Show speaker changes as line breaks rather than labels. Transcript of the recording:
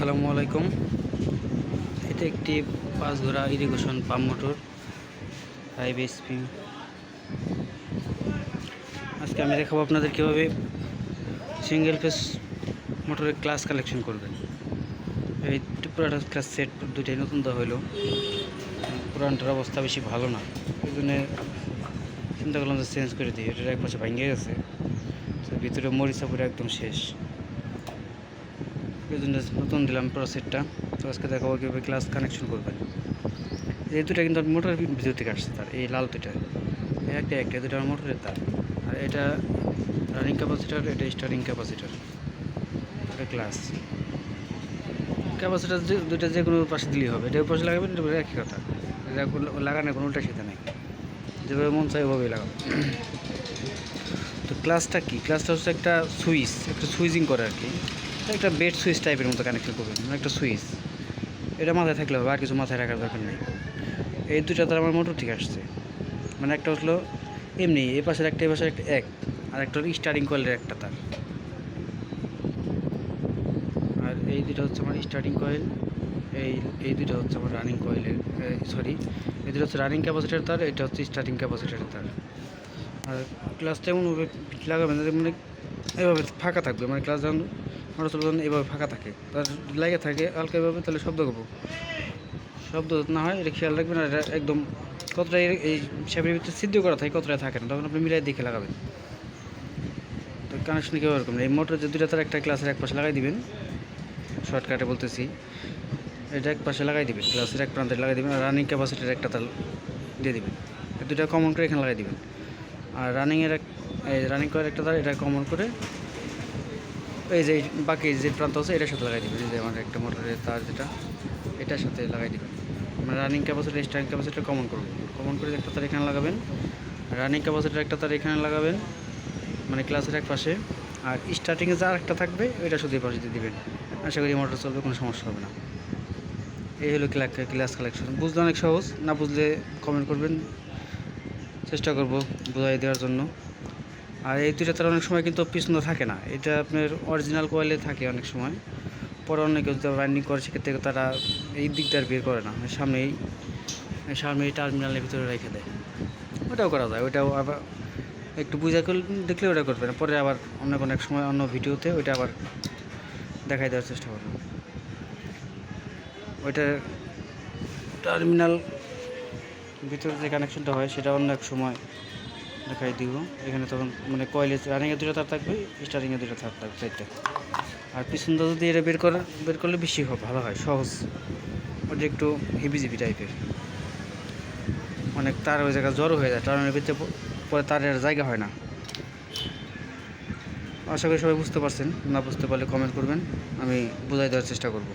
আসসালামু আলাইকুম। এটা একটি পাঁচ ঘোড়া irrigation pump motor five SP আজকে আমি দেখাবো আপনাদের কীভাবে সিঙ্গেল ফেস মোটরের ক্লাস কালেকশন করবেন। এই পুরাটা ক্লাস সেট দুটাই নতুন দেওয়া হলো পুরানটার অবস্থা বেশি ভালো না। এই জন্যে চিন্তা করলাম যে চেঞ্জ করে দিই। এটার এক পাশে ভাঙিয়ে গেছে। তো ভিতরে মরিচা পুরো একদম শেষ। নতুন দিলাম পুরো সেটটা তো আজকে দেখাবো কীভাবে ক্লাস কানেকশন করবেন। এই দুটা কিন্তু মোটরের ভিতর থেকে আসছে তার, এই লাল দুটা এই একটা একটা দুটা মোটরের তার। আর এটা রানিং ক্যাপাসিটার এটা স্টার্টিং ক্যাপাসিটার এটা ক্লাস ক্যাপাসিটার দুইটা যে কোনো পাশে দিলেই হবে। এটা পাশে লাগাবেন, এটা একই কথা। এটা লাগানোর কোনো উল্টা সিধা নেই। যেভাবে মন চাই ওভাবেই লাগাবো তো ক্লাসটা কি? ক্লাসটা হচ্ছে একটা সুইচ একটা সুইচিং করে আর কি। একটা বেড সুইচ টাইপের মতো কানেকশন করবেন মানে একটা সুইচ এটা মাথায় থাকলে হবে, আর কিছু মাথায় রাখার দরকার নেই। এই দুটা তার আমার মোটর ঠিক আসছে। মানে একটা হলো এমনি, এ পাশের একটা, এ পাশের একটা, এক। আর একটা হলো স্টার্টিং কয়েলের একটা তার। আর এই দুটো হচ্ছে আমার স্টার্টিং কয়েল এই এই দুটো হচ্ছে আমার রানিং কয়েলের সরি এই দুটো হচ্ছে রানিং ক্যাপাসিটার তার, এটা হচ্ছে স্টার্টিং ক্যাপাসিটারের তার। আর ক্লাস এমনভাবে লাগাবেন মানে এভাবে ফাঁকা থাকবে মানে ক্লাস যখন চলবে তখন এভাবে ফাঁকা থাকে। তার লাগে থাকে হালকা এভাবে, তাহলে শব্দ করব। শব্দ না হয়, এটা খেয়াল রাখবেন, আর এটা একদম কতটা এই শ্যাপের ভিতরে সিদ্ধ করা থাকে, কতটা থাকে না, তখন আপনি মিলাই দেখে লাগাবেন। তো কানেকশন কেউ এরকম এই মোটর যে দুটা তার একটা ক্লাসের এক পাশে লাগাই দিবেন। শর্টকাটে বলতেছি। এটা এক পাশে লাগাই দিবেন ক্লাসের এক প্রান্তে লাগাই দিবেন, আর রানিং ক্যাপাসিটির একটা তার দিয়ে দিবেন। দুটা কমন করে এখানে লাগাই দিবেন। আর রানিংয়ের এক এই রানিং করার একটা তার, এটা কমন করে। এই যে বাকি যে প্রান্ত আছে, এটার সাথে লাগাই দিবেন যে আমার একটা মোটরের তার যেটা, এটার সাথে লাগাই দিবেন মানে running capacity starting capacity common করবেন কমন করে একটা তার এখানে লাগাবেন। রানিং ক্যাপাসিটির একটা তার এখানে লাগাবেন মানে ক্লাসের এক পাশে। আর স্টার্টিংয়ে যা একটা থাকবে, ওইটা শুধু পাশে দিয়ে দিবেন। আশা করি মোটর চলবে, কোনো সমস্যা হবে না। এই হলো ক্লাস কালেকশন বুঝতে অনেক সহজ, না বুঝলে কমেন্ট করবেন। চেষ্টা করব বোঝাই দেওয়ার জন্য। আর এই দুইটা তার অনেক সময় কিন্তু পিছনে থাকে না। এটা আপনার অরিজিনাল কোয়ালে থাকে অনেক সময়। পরে অন্য কেউ যদি রানিং করে, সেক্ষেত্রে তারা এই দিকটা আর বের করে না। সামনেই সামনে এই টার্মিনালের ভিতরে রেখে দেয়। ওটাও করা যায়। ওটাও আবার একটু বুঝা করলে, দেখলে ওটা করবে না। পরে আবার অনেক অনেক সময়, অন্য ভিডিওতে ওইটা আবার দেখাই দেওয়ার চেষ্টা করব। ওইটা টার্মিনাল ভিতরে যে কানেকশনটা হয়, সেটা অন্য এক সময় দেখাই দিব। এখানে তখন মানে কয়েলে রানিংয়ে দুটো তার থাকবে স্টার্টিংয়ে দুটো তার থাকবে সাইডটা আর পিছন পিছনটা যদি এটা বের করা, বের করলে বেশি ভালো হয়, সহজ। ওটা একটু হেভি জিবি টাইপের অনেক তার ওই জায়গায় জড়ো হয়ে যায় টার্নের ভিতরে পরে তারের জায়গা হয় না। আশা করি সবাই বুঝতে পারছেন, না বুঝতে পারলে কমেন্ট করবেন, আমি বোঝাই দেওয়ার চেষ্টা করব।